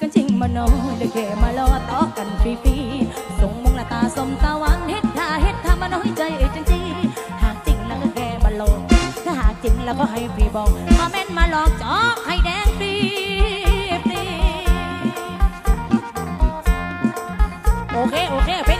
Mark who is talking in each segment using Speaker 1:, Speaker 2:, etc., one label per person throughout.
Speaker 1: กันจริงมโนเด็กแกมาล้อต่อกันฟรีๆส่งมงละตาสมตาวังเฮ็ดท่าเฮ็ดท่ามาน้อยใจจังจีหากจริงแล้วก็แกมาโลกถ้าหากจริงแล้วก็ให้พี่บอกมาแม่นมาหลอกจอกให้แดงฟรีโอเคโอเคเพ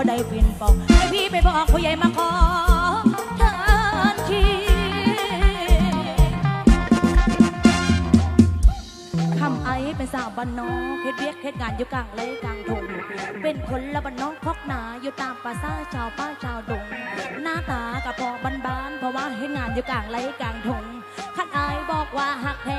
Speaker 1: บ่ได้เปลี่ยนปองให้พี่ไปบอกผู้ใหญ่มาขอทันทีคำไอเป็นสาวบ้านนอกเฮ็ดเวียกเฮ็ดงานอยู่กลางเลยกลางทงเป็นคนละบ้านนอกคอกนาอยู่ตามภาษาชาวป้าชาวดง หน้าตากับพอบ้านบานๆเพราะว่าเฮ็ดงานอยู่กลางเลยกลางทงคันไอายบอกว่าหักแท้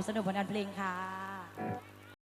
Speaker 1: ยสนุกบนงานเพลงค่ะ